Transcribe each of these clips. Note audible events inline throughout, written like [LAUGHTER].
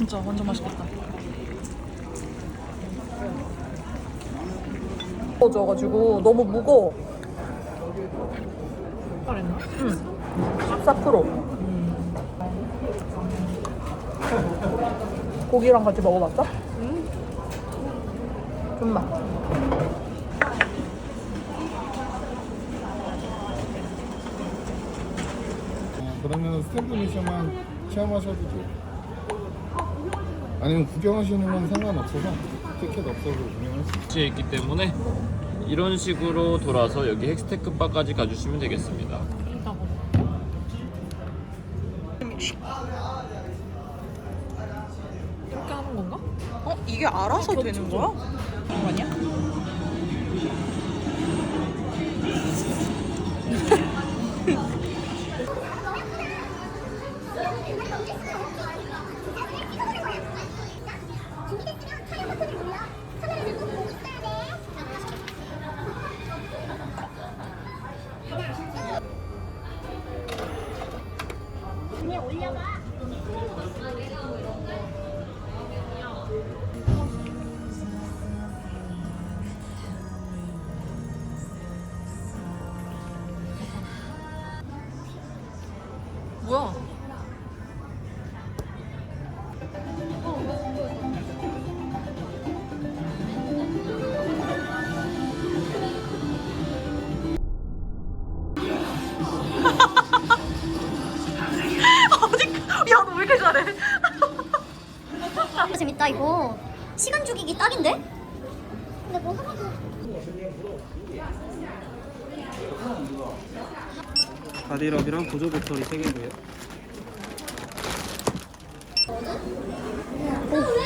아 진짜 완전 맛있겠다. 져가지고 너무 무거워. 그랬나? 14%. 고기랑 같이 먹어봤어? 응. 좀만. 어, 그러면 스탠드 미션만 체험하셔도 돼요. 아니면 구경하시는 건 상관없어서 티켓 없어도 구경할 수 있어요. 에 있기 때문에 이런 식으로 돌아서 여기 헥스테크 바까지 가주시면 되겠습니다. 이렇게 하는 건가? 어? 이게 알아서 되는 거야? 이거 아니야? 뭐야? [LAUGHS] 시간 죽이기 딱인데? 근데 뭐 하나도 바디럽이랑 보조 배터리 3개고요. 왜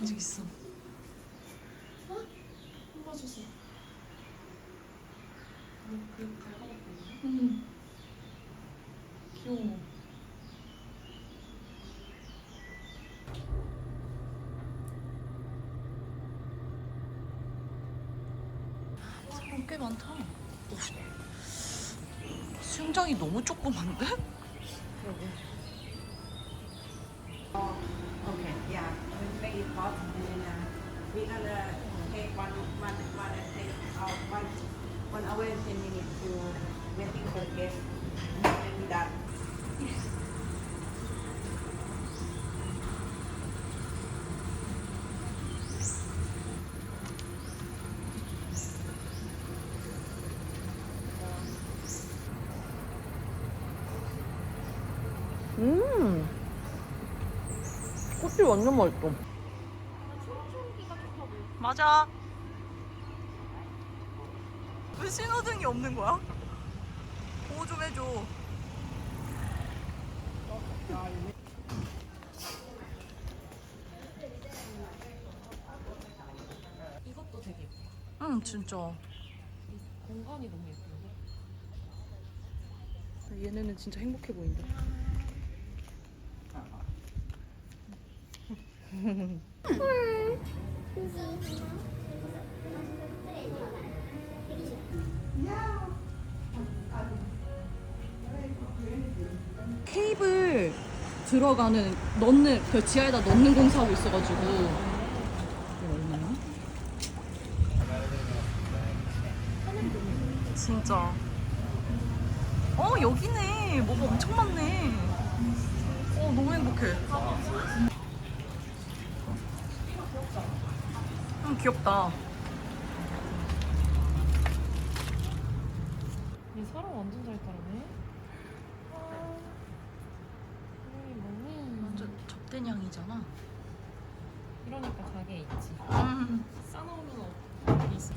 아직 있어. 귀여워. 사람 꽤 많다. 오, 수영장이 너무 조그만데? Okay, yeah, we'll make it hot and then uh, we're gonna take one, one, one, and take out one, one hour and ten minutes to waiting for guests. And then we done. 음. 꽃이 완전 맛있어. 맞아. 왜 신호등이 없는 거야? 보호 좀 해줘. 이것도 되게 예뻐. 응, 진짜. 공간이 너무 예쁜데? 얘네는 진짜 행복해 보인다. 케이블 들어가는 넣는 그 지하에다 넣는 공사하고 있어가지고. 이게 얼마야? 진짜. 어 여기네. 뭐가 엄청 많네. 어 너무 행복해 음 귀엽다 이 사람 완전 잘 따르네. 아? 완전 접대냥이잖아 이러니까 가게에 있지. 음. 싸놓으면 어디 있어?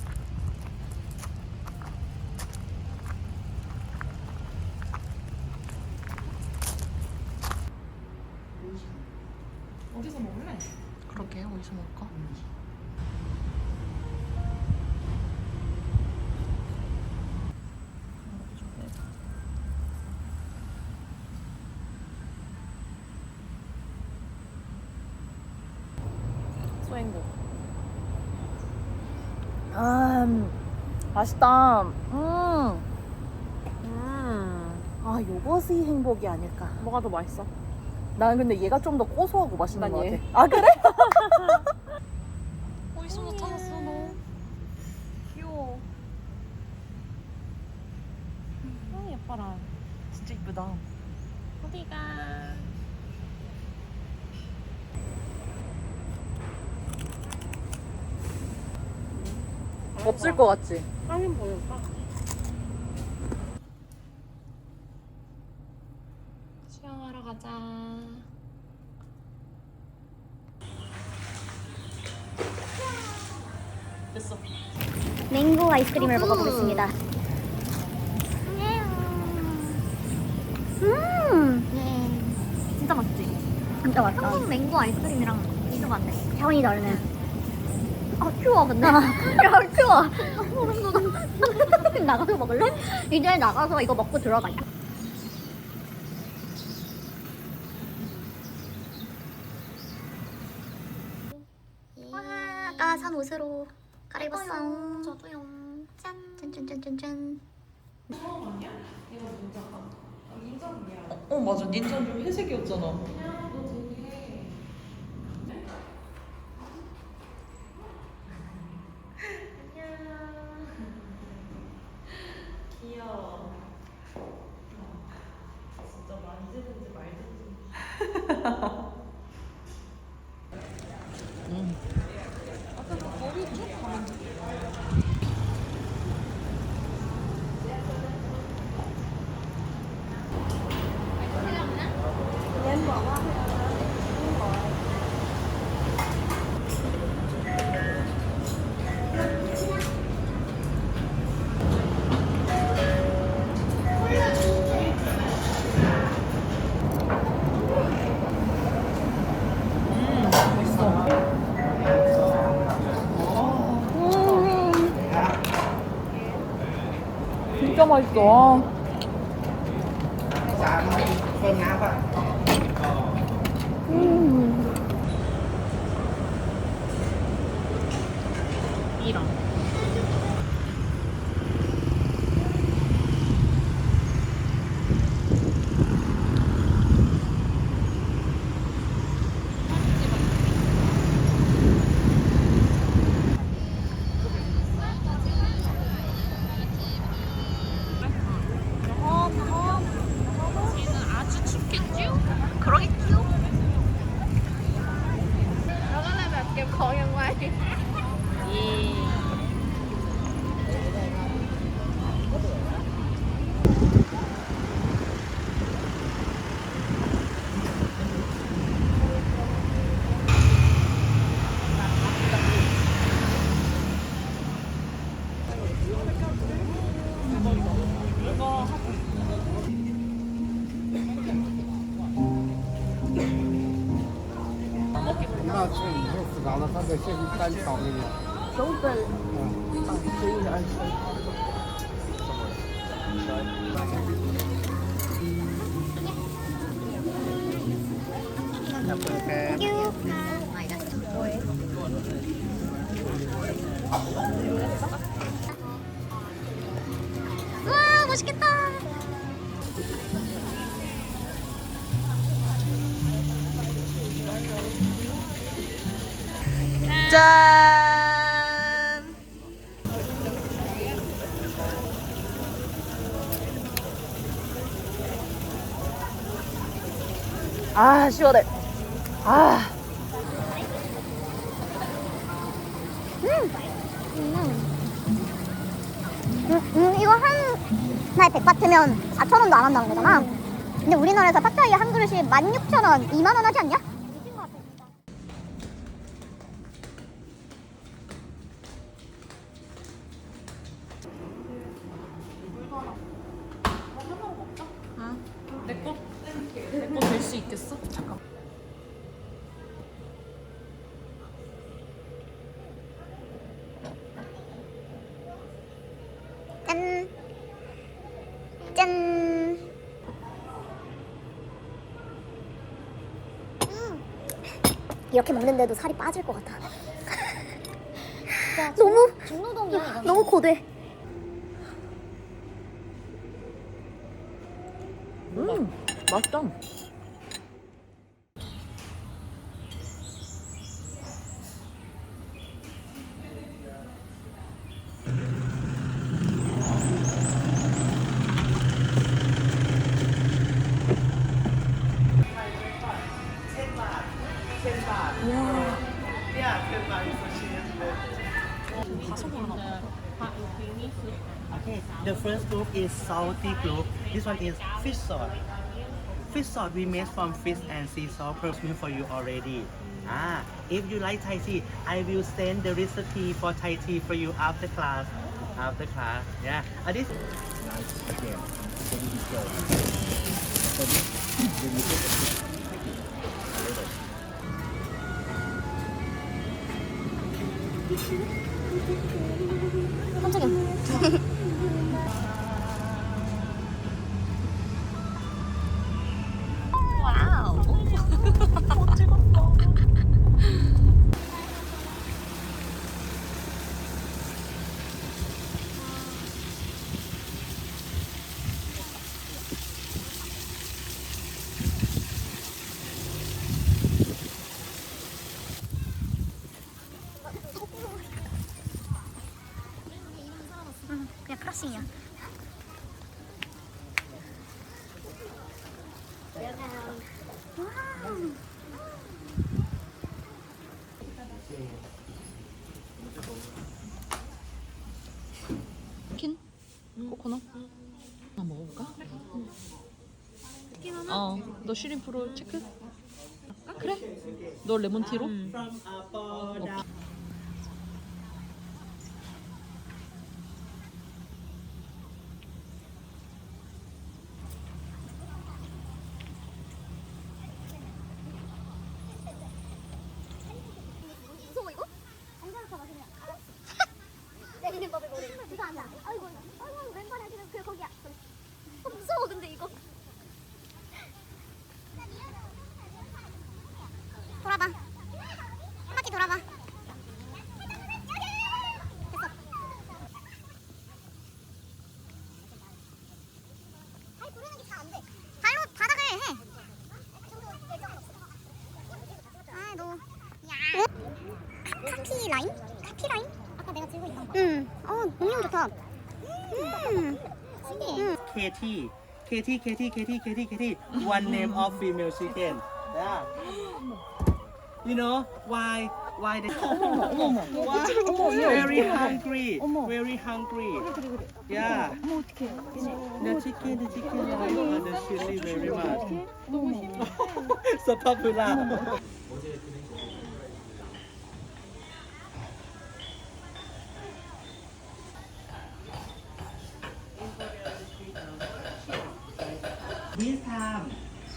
어디서 먹을래? 그러게 어디서 먹을까? 소행복. 아, 맛있다. 음. 음. 아, 요것이 행복이 아닐까. 뭐가 더 맛있어? 나는 근데 얘가 좀 더 고소하고 맛있는 난것 얘. 같아. 아, 그래? [LAUGHS] 어디서 나타났어, 너? 귀여워. 아 예뻐라. 진짜 이쁘다. 어디가? 없을 것 같지? 화면 보여봐. 수영하러 가자. 됐어. 맹고 아이스크림을 먹어보겠습니다. 음, 진짜 맛있지? 진짜 맛있다. 한국 맹고 아이스크림이랑 비교가 안 돼. 향이 다르네. 아 추워 근데. [LAUGHS] 야 추워. 소름 돋아. [LAUGHS] 나가서 먹을래? 이제 나가서 이거 먹고 들어가자. 와, 아까 산 옷으로 갈아입었어. 저도요. 짠. 짠짠짠짠짠. 어, 맞아. 닌자는 좀 회색이었잖아. 맛있어. 이랑. 짠! 아, 시원해. 아. 음, 음, 이거 한날 100 바트면 4,000원도 안 한다는 거잖아. 근데 우리나라에서 팟타이 한 그릇이 16,000원, 2만 원 하지 않냐? 내꺼? 내꺼 될 수 있겠어? 잠깐. 짠. 짠. 음. 이렇게 먹는데도 살이 빠질 것 같아. 너무 중노동이야. 너무 고대. 음, 맛있다. Okay, the first group is salty group. This one is fish sauce. Fish sauce we made from fish and sea salt perfume for you already. Ah, if you like Thai tea, I will send the recipe for Thai tea for you after class. After class, yeah. And this. Nice again. Thank you. Thank you. 크러싱이야. 킨? 코코넛? 하나 먹어볼까? 어, 너 쉬림프로 체크? 아, 그래? 너 레몬티로? from upon 무서워 이거? 안전하다 마시면 내리는 법을 모르는 이거 아니야 아이고 아이고 왼발에 지금 그 거기야 어, 무서워 근데 이거 돌아봐 한 바퀴 돌아봐 됐어 아니 부르는 게 잘 안돼 발로 바닥을 해 아, 너. 야. 카키 라인? 카키 라인? 아까 내가 들고 있던 거. 응. 어, 음료 좋다. 음. 신기해. 응. Katie. Katie, Katie, Katie, Katie, Katie. One name of female chicken. Yeah. You know why? Why they? Why? Very hungry. Very hungry. Yeah. The chicken, the chicken like uh, the chili very much. so popular. This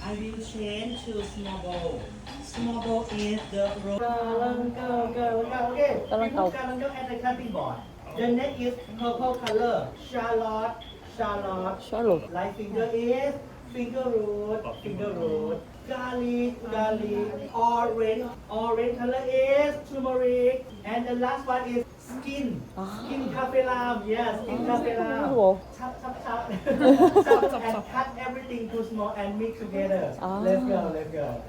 I will change to small bowl. Small bowl is the roll. Go, go, go, okay. People go at the cutting board. The neck is purple color. Charlotte, Charlotte. Charlotte. Light finger is finger root, finger root. Garlic, garlic. Orange, orange color is turmeric. And the last one is skin. Ah. Skin cafe lam. Yes, skin cafe lam. Chop, chop, chop. chop, chop, chop. Everything too small and mix together. Let's go, let's go.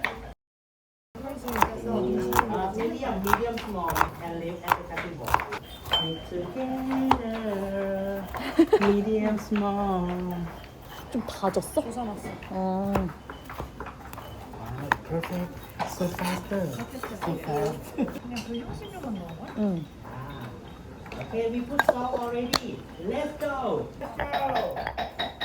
Uh, medium, medium, small, and leave at the cutting board. Mix together. medium, small. 좀 다졌어? 부숴놨어. 어. Wow, perfect. So faster. So fast. 그냥 그 향신료만 넣은 거야? 응. Okay, we put salt already. Let's go. Let's go.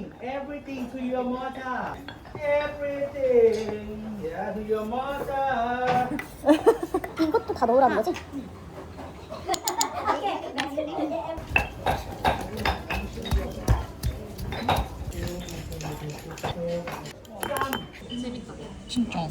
Everything, everything to your mortar. Everything. Yeah, to your mortar. 이것도 다 넣으라는 거지? 진짜. 난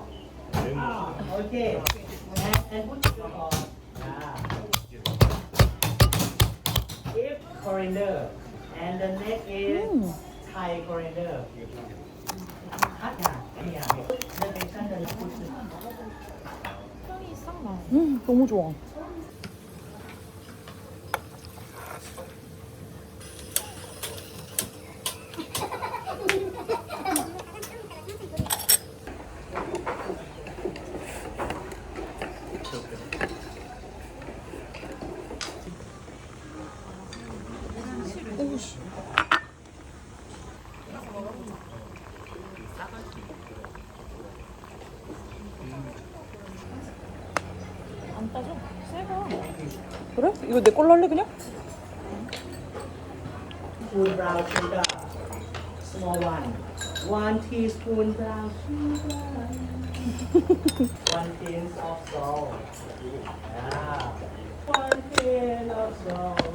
coriander. And the next is Thai coriander. Hot yeah. Yeah. The 향이 싹 나. 음 너무 좋아. 오우씨. 안 따져? 새거. 그래? 이거 내 걸로 할래 그냥? teaspoon brown sugar. Small one. One teaspoon brown sugar. one pinch of salt. Yeah. One pinch of salt.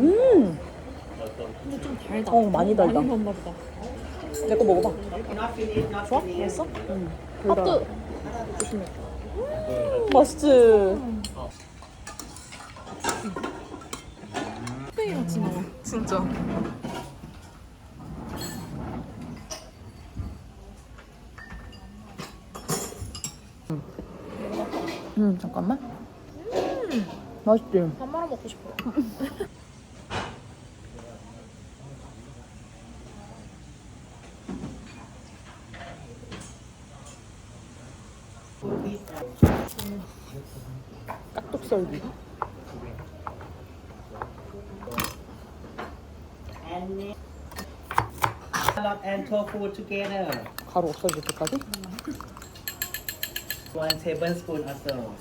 음. 근데 좀 달다. 어, 많이 달다. 많이 보다. 내 거 먹어봐. 좋아? 맛있어? 응. 하트. 조심해. 음, 맛있지. 흑 같이 나와. 진짜. 음, 잠깐만. 음, 맛있지? 밥 말아 먹고 싶어. [LAUGHS] 깍둑썰기. Mix scallop and tofu together. 가루 없어질 때까지? One tablespoon or so.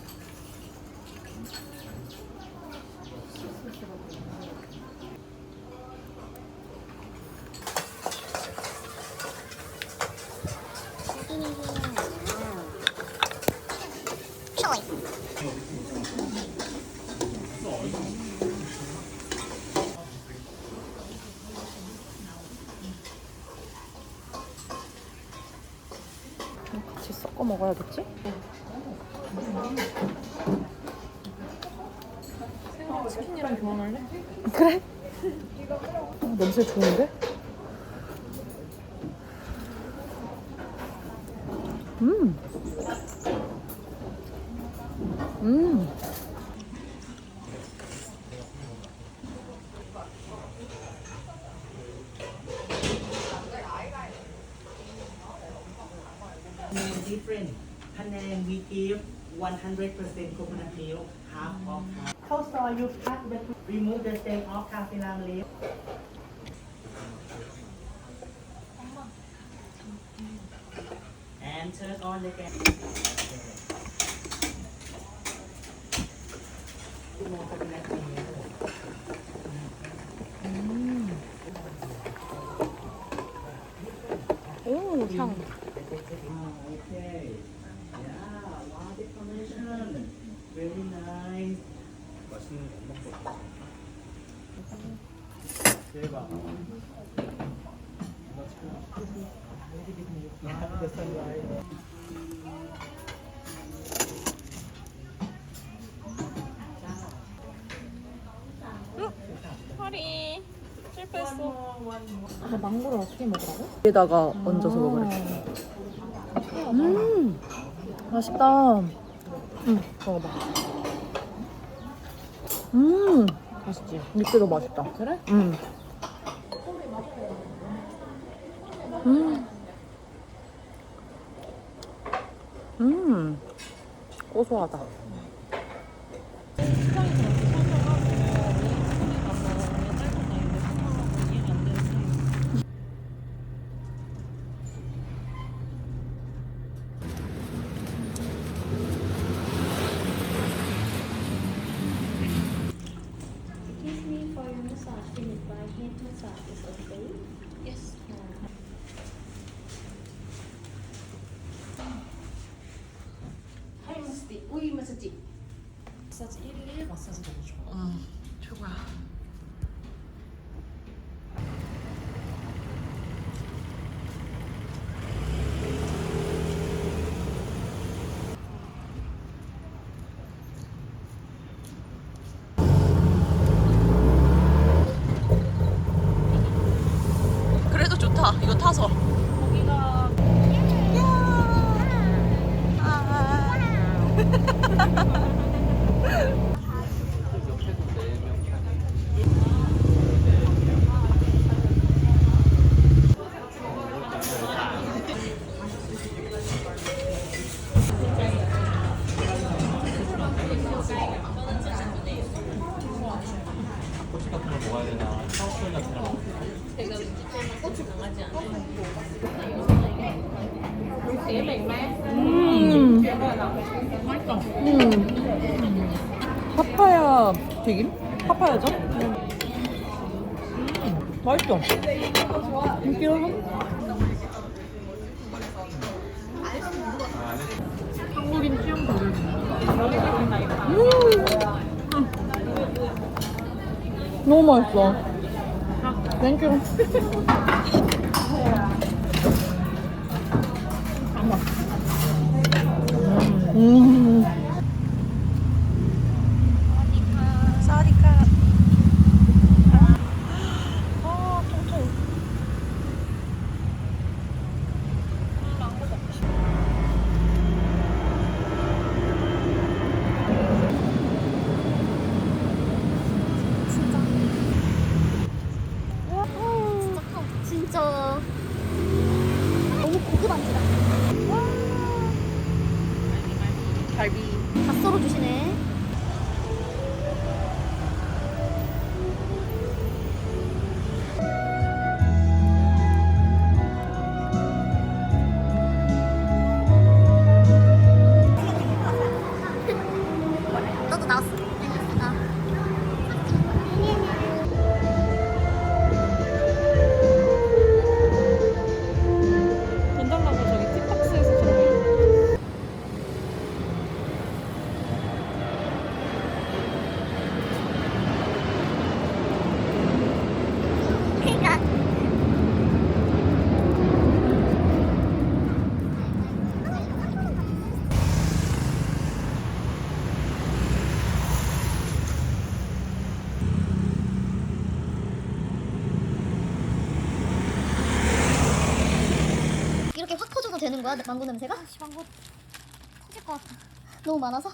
같이 섞어 먹어야겠지? 새거 치킨이랑 교환할래? 그래? 어, 냄새 좋은데? 음. 음. Name different. Panang we give 100% 향. 대박. 근데 망고를 어떻게 먹으라고? 여기다가 얹어서 먹으래. 음, 맛있다. 응, 먹어봐. 음, 맛있지? 육개도 맛있다. 그래? 응. 음. 음, 고소하다. Excuse me for your massage finished by head massage is okay? Yes. 마사지 1일 마사지 너무 좋아. 최고야. 그래도 좋다. 이거 타서. 맛있어. 인기로 한국인 취향 다르네. 너무 맛있어. 땡큐. [LAUGHS] 음. 진짜 커. 진짜 너무 고급 안주다. 갈비. 다 썰어 주시네. 거야 망고 냄새가? 망고 터질 것 같아 너무 많아서?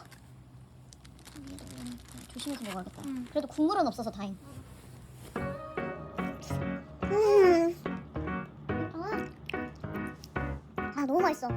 조심해서 먹어야겠다 그래도 국물은 없어서 다행 음. 아 너무 맛있어